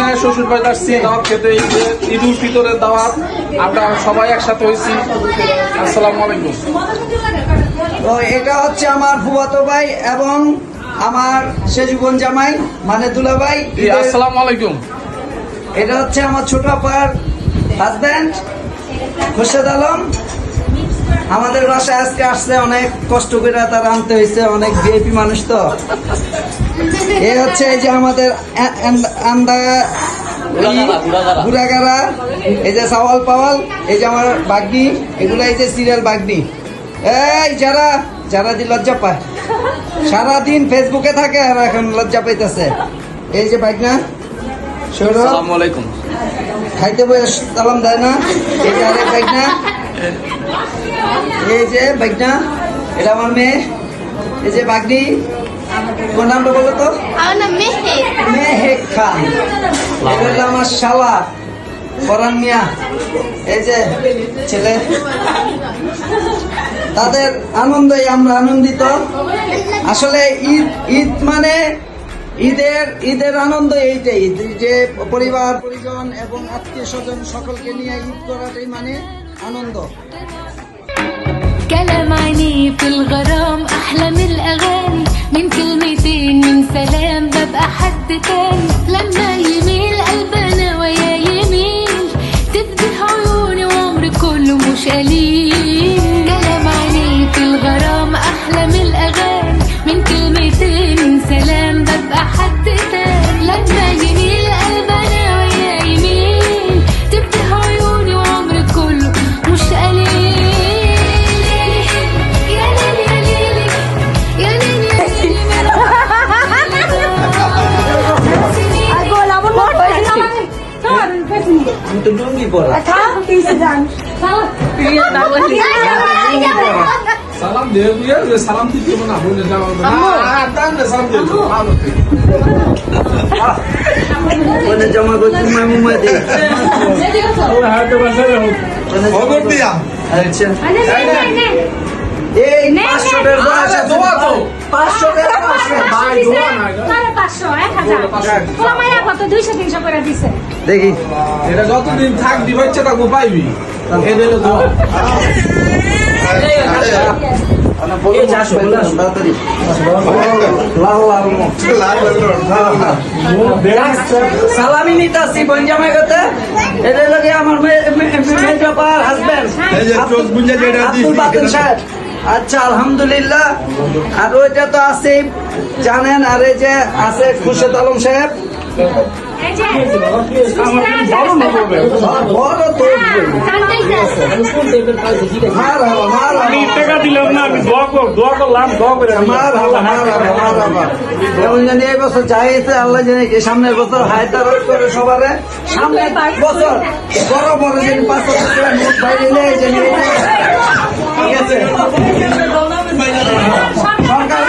হ্যাঁ, শ্বশুর বাড়িতে আসছি দাওয়াত খেতে ঈদ উল ফিতরের দাওয়াত আমরা সবাই একসাথে হয়েছি আসসালামু আলাইকুম। তো এটা হচ্ছে আমার ফুয়াতো ভাই এবং আমার সেজুগন জামাই মানে দুলাভাই। জি, আসসালামু আলাইকুম। এটা হচ্ছে আমার ছোট আপার হাজব্যান্ড খুরশেদ আলম। আমাদের বাসায় আজকে আসছে অনেক কষ্ট করে তার আনতে হয়েছে অনেক ভিআইপি মানুষ তো। এ হচ্ছে এই যে আমাদের আন্দা- গুড়াগাড়া এই যে সাওয়াল পাওয়াল এই যে আমার বাগনি এগুলো এই যে সিরিয়াল বাগনি। এই যারা যারা দি লজ্জা পায়। সারাদিন ফেসবুকে থাকে আর এখন লজ্জা পাইতেছে। এই যে বাগনা সৌরভ খাইতে বসে সালাম দেয় না। এই যে আরেক বাইক না এই যে বাইকনা এটা আমার মেয়ে। এই যে বাগনি তোমার নামটা বলো তো। মেহেক। মেহেক। খান এটা আমার শালা ফরান মিয়া। এই যে ছেলে। তাদের আনন্দই আমরা আনন্দিত। আসলে ঈদ ঈদ মানে ঈদের ঈদের আনন্দ এইটাই। যে পরিবার পরিজন এবং আত্মীয় স্বজন সকলকে নিয়ে ঈদ করাটাই মানে আনন্দ كلام عينيه في الغرام احلى من الاغاني من كلمتين من سلام ببقى حد تاني কি পড়া সালাম দেব সালাম দিতে না বলে যাও না। সালাম দেব মানে জমা করছি মামু মাদে হাতে বসালে হোক খবর দিয়া। আচ্ছা। এই 500 টাকা আছে। দোয়া তো। 500 টাকা আছে। ভাই দোয়া না 500 যায় নিতে মায়া কত? করতে এদের করে দেখি। এটা যতদিন পাইবি আমার হাজবেন্ড আচ্ছা আলহামদুলিল্লাহ আর ওইটা তো আছে জানেন আর এই যে আছে খুরশেদ আলম সাহেব চাইছে আল্লাহ জানি কি সামনের বছর হায়দার করে সবারে সামনের বছর বড় বড় জানি পাঁচ বছর বাইরে আছে। সরকার